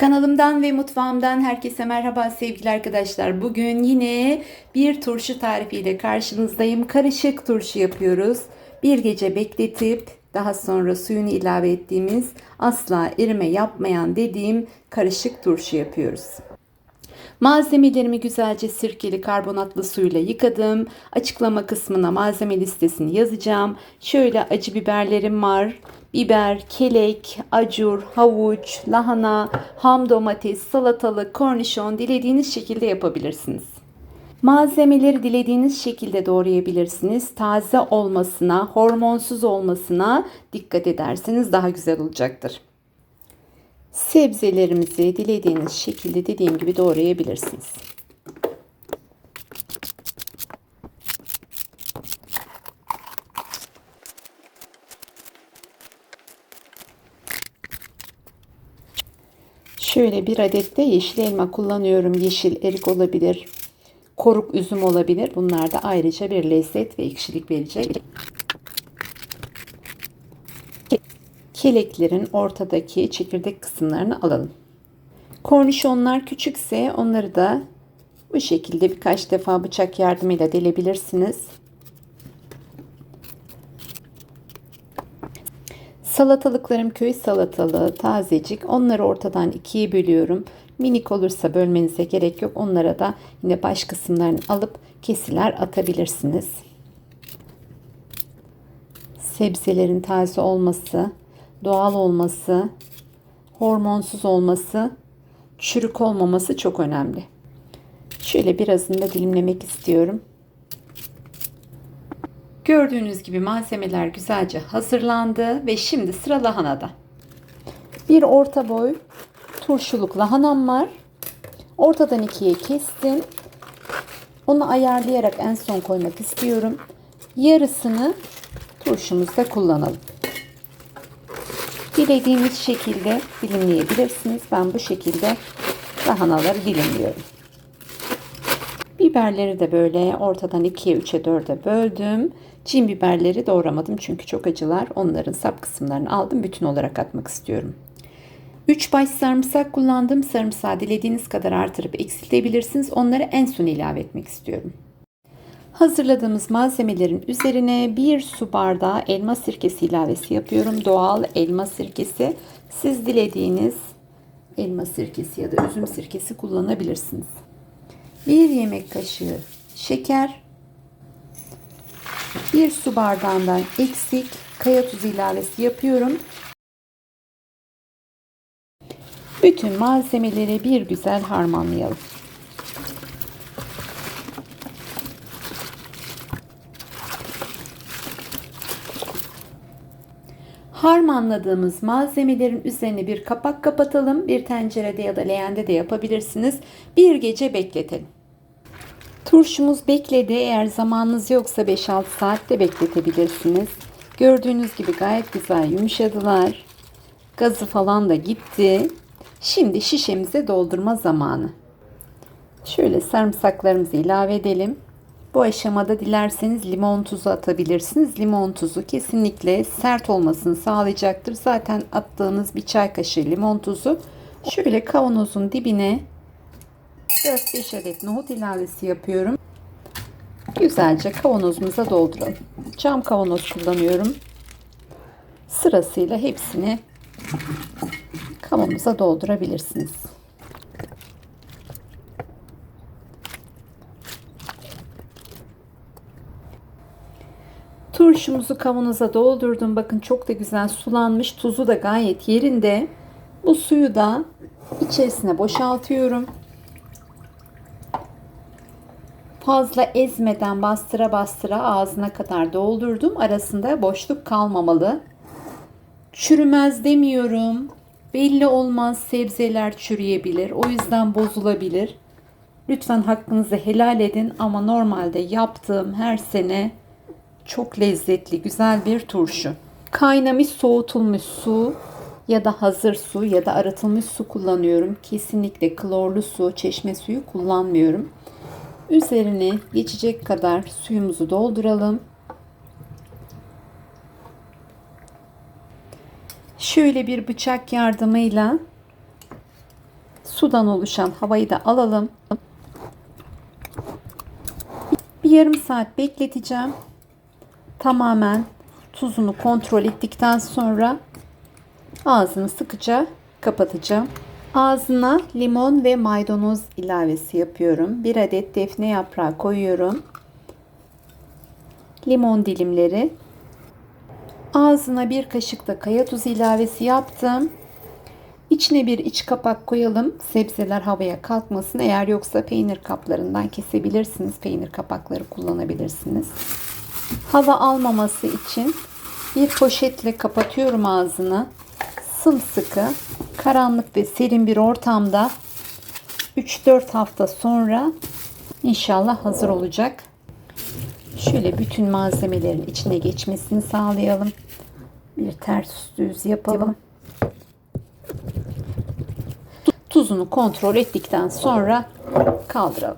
Kanalımdan ve mutfağımdan herkese merhaba sevgili arkadaşlar. Bugün yine bir turşu tarifiyle karşınızdayım. Karışık turşu yapıyoruz. Bir gece bekletip daha sonra suyunu ilave ettiğimiz asla erime yapmayan dediğim karışık turşu yapıyoruz. Malzemelerimi güzelce sirkeli karbonatlı suyla yıkadım. Açıklama kısmına malzeme listesini yazacağım. Şöyle acı biberlerim var. Biber, kelek, acur, havuç, lahana, ham domates, salatalık, kornişon dilediğiniz şekilde yapabilirsiniz. Malzemeleri dilediğiniz şekilde doğrayabilirsiniz. Taze olmasına, hormonsuz olmasına dikkat ederseniz daha güzel olacaktır. Sebzelerimizi dilediğiniz şekilde dediğim gibi doğrayabilirsiniz. Şöyle bir adet de yeşil elma kullanıyorum. Yeşil erik olabilir. Koruk üzüm olabilir. Bunlar da ayrıca bir lezzet ve ekşilik verecek. Keleklerin ortadaki çekirdek kısımlarını alalım. Kornişonlar küçükse onları da bu şekilde birkaç defa bıçak yardımıyla delebilirsiniz. Salatalıklarım köy salatalığı tazecik. Onları ortadan ikiye bölüyorum. Minik olursa bölmenize gerek yok. Onlara da yine baş kısımlarını alıp kesiler atabilirsiniz. Sebzelerin taze olması, doğal olması, hormonsuz olması, çürük olmaması çok önemli. Şöyle birazını da dilimlemek istiyorum. Gördüğünüz gibi malzemeler güzelce hazırlandı ve şimdi sıra lahanada. Bir orta boy turşuluk lahanam var. Ortadan ikiye kestim. Onu ayarlayarak en son koymak istiyorum. Yarısını turşumuzda kullanalım. Dilediğiniz şekilde dilimleyebilirsiniz. Ben bu şekilde lahanaları dilimliyorum. Biberleri de böyle ortadan 2'ye 3'e 4'e böldüm. Cin biberleri doğramadım çünkü çok acılar. Onların sap kısımlarını aldım. Bütün olarak atmak istiyorum. 3 baş sarımsak kullandım. Sarımsağı dilediğiniz kadar artırıp eksiltebilirsiniz. Onları en son ilave etmek istiyorum. Hazırladığımız malzemelerin üzerine bir su bardağı elma sirkesi ilavesi yapıyorum. Doğal elma sirkesi. Siz dilediğiniz elma sirkesi ya da üzüm sirkesi kullanabilirsiniz. Bir yemek kaşığı şeker, bir su bardağından eksik kaya tuzu ilavesi yapıyorum. Bütün malzemeleri bir güzel harmanlayalım. Harmanladığımız malzemelerin üzerine bir kapak kapatalım. Bir tencerede ya da leğende de yapabilirsiniz. Bir gece bekletelim. Turşumuz bekledi. Eğer zamanınız yoksa 5-6 saat de bekletebilirsiniz. Gördüğünüz gibi gayet güzel yumuşadılar. Gazı falan da gitti. Şimdi şişemize doldurma zamanı. Şöyle sarımsaklarımızı ilave edelim. Bu aşamada dilerseniz limon tuzu atabilirsiniz. Limon tuzu kesinlikle sert olmasını sağlayacaktır. Zaten attığınız bir çay kaşığı limon tuzu. Şöyle kavanozun dibine 4-5 adet nohut ilavesi yapıyorum. Güzelce kavanozumuza dolduralım. Cam kavanoz kullanıyorum. Sırasıyla hepsini kavanoza doldurabilirsiniz. Turşumuzu kavanoza doldurdum. Bakın çok da güzel sulanmış. Tuzu da gayet yerinde. Bu suyu da içerisine boşaltıyorum. Fazla ezmeden bastıra bastıra ağzına kadar doldurdum. Arasında boşluk kalmamalı. Çürümez demiyorum. Belli olmaz sebzeler çürüyebilir. O yüzden bozulabilir. Lütfen hakkınızı helal edin ama normalde yaptığım her sene çok lezzetli, güzel bir turşu. Kaynamış, soğutulmuş su ya da hazır su ya da arıtılmış su kullanıyorum. Kesinlikle klorlu su, çeşme suyu kullanmıyorum. Üzerine geçecek kadar suyumuzu dolduralım. Şöyle bir bıçak yardımıyla sudan oluşan havayı da alalım. Bir yarım saat bekleteceğim. Tamamen tuzunu kontrol ettikten sonra ağzını sıkıca kapatacağım. Ağzına limon ve maydanoz ilavesi yapıyorum. Bir adet defne yaprağı koyuyorum. Limon dilimleri. Ağzına bir kaşık da kaya tuzu ilavesi yaptım. İçine bir iç kapak koyalım. Sebzeler havaya kalkmasın. Eğer yoksa peynir kaplarından kesebilirsiniz. Peynir kapakları kullanabilirsiniz. Hava almaması için bir poşetle kapatıyorum ağzını. Sımsıkı, karanlık ve serin bir ortamda 3-4 hafta sonra inşallah hazır olacak. Şöyle bütün malzemelerin içine geçmesini sağlayalım. Bir ters düz yapalım. Tuzunu kontrol ettikten sonra kaldıralım.